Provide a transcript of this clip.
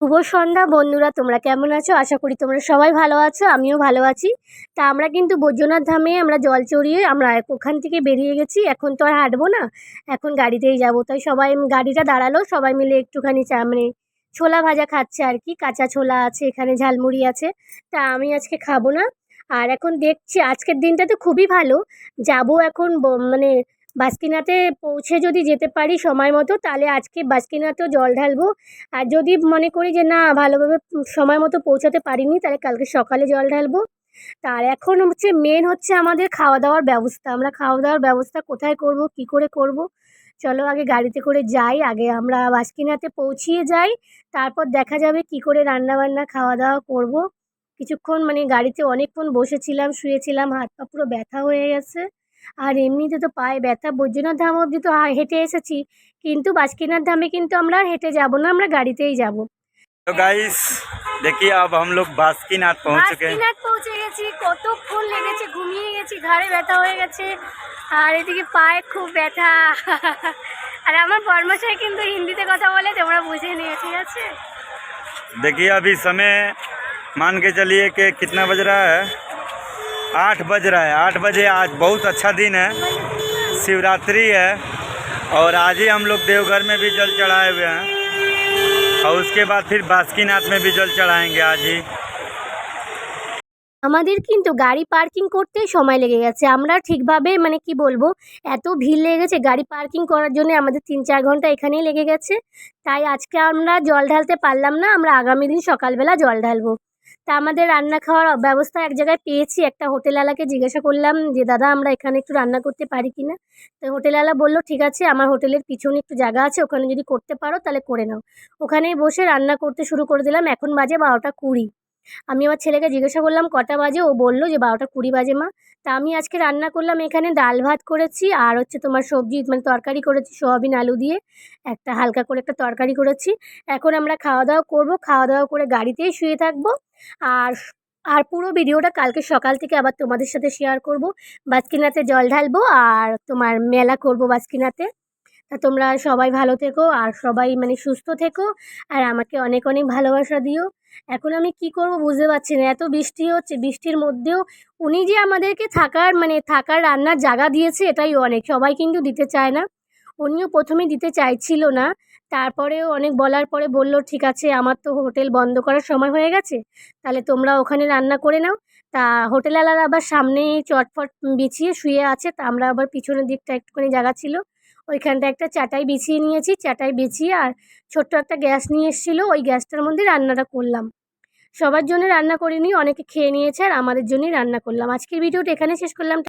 শুভ সন্ধ্যা, বন্ধুরা, তোমরা কেমন আছো? আশা করি তোমরা সবাই ভালো আছো, আমিও ভালো আছি। তা আমরা কিন্তু বৈদ্যনাথ ধামে আমরা জল চড়িয়ে আমরা ওখান থেকে বেরিয়ে গেছি। এখন তো আর হাঁটবো না, এখন গাড়িতেই যাব। তাই সবাই গাড়িটা দাঁড়াল, সবাই মিলে একটুখানি চা মানে ছোলা ভাজা খাচ্ছে আর কি, কাঁচা ছোলা আছে, এখানে ঝালমুড়ি আছে। তা আমি আজকে খাব না। আর এখন দেখছি, আজকের দিনটা তো খুবই ভালো। যাব এখন মানে বাসকিনাতে পৌঁছে যদি যেতে পারি সময় মতো, তাহলে আজকে বাসকিনাতেও জল ঢালবো। আর যদি মনে করি যে না, ভালোভাবে সময় মতো পৌঁছাতে পারিনি, তাহলে কালকে সকালে জল ঢালবো। তার এখন হচ্ছে মেন হচ্ছে আমাদের খাওয়া দাওয়ার ব্যবস্থা। আমরা খাওয়া দাওয়ার ব্যবস্থা কোথায় করব, কি করে করব? চলো আগে গাড়িতে করে যাই, আগে আমরা বাসকিনাতে পৌঁছিয়ে যাই, তারপর দেখা যাবে কি করে রান্না বান্না খাওয়া দাওয়া করব। কিছুক্ষণ মানে গাড়িতে অনেকক্ষণ বসেছিলাম, শুয়েছিলাম হাত পা পুরো ব্যথা হয়ে গেছে। আর এমনিতে তো পায়ে ব্যথা বৈদ্যনাথ ধাম অবধি তো হা- হেঁটে এসেছি কিন্তু বাসকিনাথ ধামে কিন্তু আমরা আর হেঁটে যাব না আমরা গাড়িতেই যাব तो गाइस देखिए अब हम लोग बासुकीनाथ पहुंच चुके हैं বাসকিনাথ পৌঁছে গেছি কতক্ষণ লেগেছে ঘুমিয়ে গেছি ঘাড়ে ব্যথা হয়ে গেছে আর এদিকে পায়ে খুব ব্যথা আর আমার বর্মশাই কিন্তু হিন্দিতে কথা বলে তোমরা বুঝে নিও ঠিক আছে देखिए अभी समय मान के चलिए कि कितना बज रहा है आठ बज रहा है आठ बजे आज बहुत अच्छा दिन है शिवरात्रि है और आज ही हम लोग देवघर में भी जल चढ़ाए हुए हैं और उसके बाद फिर बासुकीनाथ में भी जल चढ़ाएंगे आज ही আমাদের কিন্তু গাড়ি পার্কিং করতেই সময় লেগে গেছে আমরা ঠিকভাবে মানে কি বলবো এত ভিড় লেগে গেছে গাড়ি পার্কিং করার জন্য আমাদের তিন চার ঘন্টা এখানেই লেগে গেছে তাই আজকে আমরা জল ঢালতে পারলাম না আমরা আগামী দিন সকালবেলা জল ঢালবো তা আমাদের রান্না খাওয়ার ব্যবস্থা এক জায়গায় পেয়েছি। একটা হোটেলওয়ালাকে জিজ্ঞাসা করলাম যে, দাদা, আমরা এখানে একটু রান্না করতে পারি কি না তো হোটেলওয়ালা বলল, ঠিক আছে, আমার হোটেলের পিছনে একটু জায়গা আছে, ওখানে যদি করতে পারো তাহলে করে নাও। ওখানেই বসে রান্না করতে শুরু করে দিলাম। এখন বাজে বারোটা কুড়ি। আমি আমার ছেলেকে জিজ্ঞাসা করলাম, কটা বাজে? ও বলল যে, বারোটা কুড়ি বাজে মা। তা আমি আজকে রান্না করলাম, এখানে ডাল ভাত করেছি আর হচ্ছে তোমার সবজি মানে তরকারি করেছি, সোয়াবিন, আলু দিয়ে একটা হালকা করে একটা তরকারি করেছি। এখন আমরা খাওয়া দাওয়া করব, খাওয়া দাওয়া করে গাড়িতেই শুয়ে থাকব। আর আর পুরো ভিডিওটা কালকে সকাল থেকে আবার তোমাদের সাথে শেয়ার করব। বাসকিনাতে জল ঢালবো আর তোমার মেলা করব বাসকিনাতে। তা তোমরা সবাই ভালো থেকো আর সবাই মানে সুস্থ থেকো আর আমাকে অনেক অনেক ভালোবাসা দিও। এখন আমি কি করব বুঝতে পারছি না। এত বৃষ্টি হচ্ছে, বৃষ্টির মধ্যেও উনি যে আমাদেরকে থাকার মানে থাকার রান্নার জায়গা দিয়েছে এটাই অনেক। সবাই কিন্তু দিতে চায় না। উনিও প্রথমে দিতে চাইছিল না। তারপরেও অনেক বলার পরে বলল, ঠিক আছে, আমার তো হোটেল বন্ধ করার সময় হয়ে গেছে। তাহলে তোমরা ওখানে রান্না করে নাও। তা হোটেলওয়ালারা আবার সামনে চটফট বিছিয়ে শুয়ে আছে। তা আমরা আবার পিছনের দিকটা একটুখানি জায়গা ছিল। ওইখানটা একটা চাটাই বিছিয়ে নিয়েছি। চাটাই বিছিয়ে আর ছোট্ট একটা গ্যাস নিয়ে এসেছিল। ওই গ্যাসটার মধ্যে রান্নাটা করলাম। সবার জন্য রান্না করিনি, অনেকে খেয়ে নিয়েছে আর আমাদের জন্যই রান্না করলাম। আজকের ভিডিওটা এখানে শেষ করলাম।